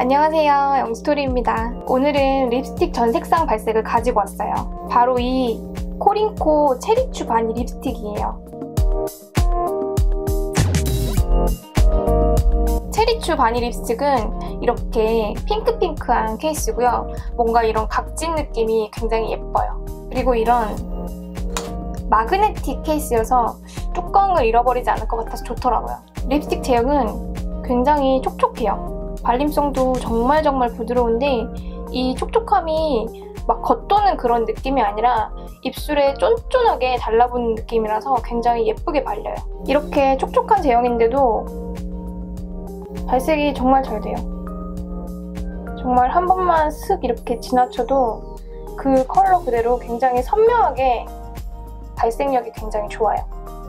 안녕하세요. 영스토리입니다. 오늘은 립스틱 전 색상 발색을 가지고 왔어요. 바로 이 코링코 체리추 바니 립스틱이에요. 체리추 바니 립스틱은 이렇게 핑크핑크한 케이스고요. 뭔가 이런 각진 느낌이 굉장히 예뻐요. 그리고 이런 마그네틱 케이스여서 뚜껑을 잃어버리지 않을 것 같아서 좋더라고요. 립스틱 제형은 굉장히 촉촉해요 발림성도 정말 정말 부드러운데 이 촉촉함이 막 겉도는 그런 느낌이 아니라 입술에 쫀쫀하게 달라붙는 느낌이라서 굉장히 예쁘게 발려요. 이렇게 촉촉한 제형인데도 발색이 정말 잘 돼요. 정말 한 번만 쓱 이렇게 지나쳐도 그 컬러 그대로 굉장히 선명하게 발색력이 굉장히 좋아요.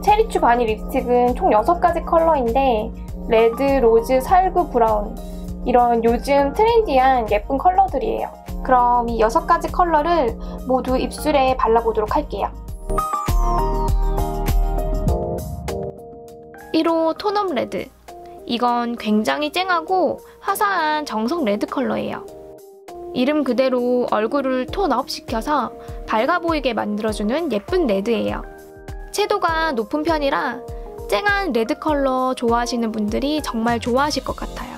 체리추 바니 립스틱은 총 6가지 컬러인데 레드, 로즈, 살구, 브라운 이런 요즘 트렌디한 예쁜 컬러들이에요. 그럼 이 6가지 컬러를 모두 입술에 발라보도록 할게요. 1호 톤업 레드 이건 굉장히 쨍하고 화사한 정석 레드 컬러예요. 이름 그대로 얼굴을 톤업 시켜서 밝아 보이게 만들어주는 예쁜 레드예요. 채도가 높은 편이라 쨍한 레드 컬러 좋아하시는 분들이 정말 좋아하실 것 같아요.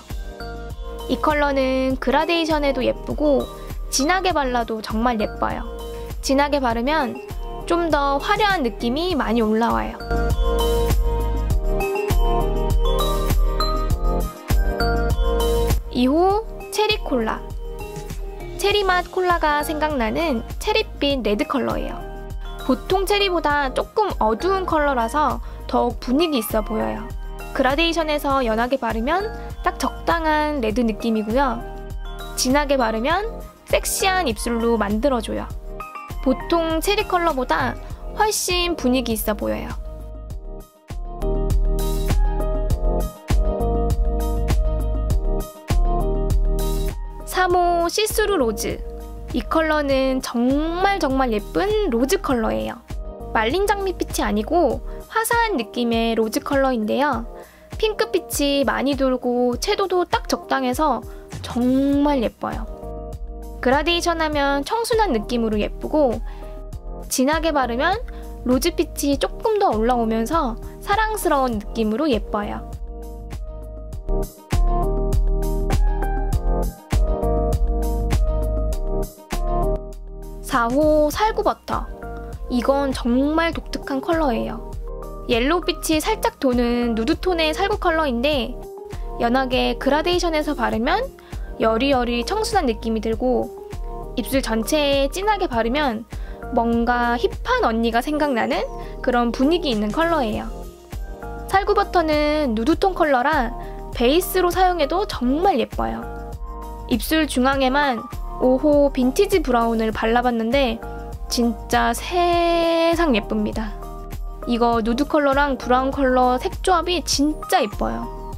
이 컬러는 그라데이션에도 예쁘고 진하게 발라도 정말 예뻐요. 진하게 바르면 좀 더 화려한 느낌이 많이 올라와요. 이후 체리 콜라. 체리 맛 콜라가 생각나는 체리빛 레드 컬러예요. 보통 체리보다 조금 어두운 컬러라서 더욱 분위기 있어 보여요. 그라데이션에서 연하게 바르면 딱 적당한 레드 느낌이고요. 진하게 바르면 섹시한 입술로 만들어줘요. 보통 체리 컬러보다 훨씬 분위기 있어 보여요. 3호 시스루 로즈 이 컬러는 정말 정말 예쁜 로즈 컬러예요. 말린 장미빛이 아니고 화사한 느낌의 로즈 컬러인데요. 핑크빛이 많이 돌고 채도도 딱 적당해서 정말 예뻐요. 그라데이션 하면 청순한 느낌으로 예쁘고 진하게 바르면 로즈빛이 조금 더 올라오면서 사랑스러운 느낌으로 예뻐요. 4호 살구버터 이건 정말 독특한 컬러예요. 옐로우빛이 살짝 도는 누드톤의 살구 컬러인데 연하게 그라데이션에서 바르면 여리여리 청순한 느낌이 들고 입술 전체에 진하게 바르면 뭔가 힙한 언니가 생각나는 그런 분위기 있는 컬러예요. 살구 버터는 누드톤 컬러라 베이스로 사용해도 정말 예뻐요. 입술 중앙에만 5호 빈티지 브라운을 발라봤는데 진짜 세상 예쁩니다. 이거 누드 컬러랑 브라운 컬러 색 조합이 진짜 예뻐요.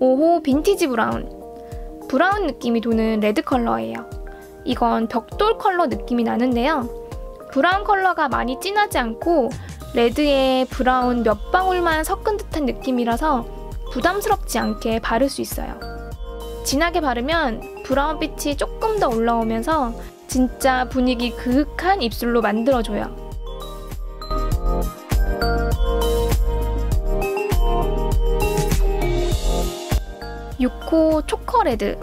오호 빈티지 브라운 브라운 느낌이 도는 레드 컬러예요. 이건 벽돌 컬러 느낌이 나는데요. 브라운 컬러가 많이 진하지 않고 레드에 브라운 몇 방울만 섞은 듯한 느낌이라서 부담스럽지 않게 바를 수 있어요. 진하게 바르면 브라운빛이 조금 더 올라오면서 진짜 분위기 그윽한 입술로 만들어줘요. 6호 초커레드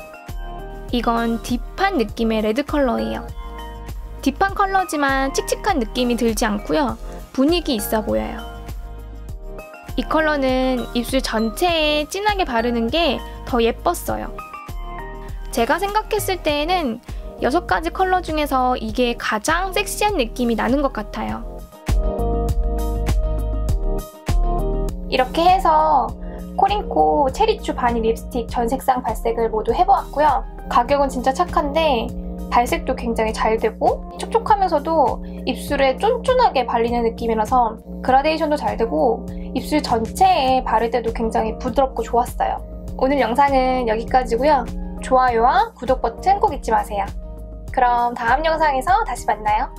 이건 딥한 느낌의 레드 컬러예요. 딥한 컬러지만 칙칙한 느낌이 들지 않고요. 분위기 있어 보여요. 이 컬러는 입술 전체에 진하게 바르는 게 더 예뻤어요. 제가 생각했을 때에는 6가지 컬러 중에서 이게 가장 섹시한 느낌이 나는 것 같아요. 이렇게 해서 코링코 체리추 바니 립스틱 전 색상 발색을 모두 해보았고요. 가격은 진짜 착한데 발색도 굉장히 잘 되고 촉촉하면서도 입술에 쫀쫀하게 발리는 느낌이라서 그라데이션도 잘 되고 입술 전체에 바를 때도 굉장히 부드럽고 좋았어요. 오늘 영상은 여기까지고요. 좋아요와 구독 버튼 꼭 잊지 마세요. 그럼 다음 영상에서 다시 만나요.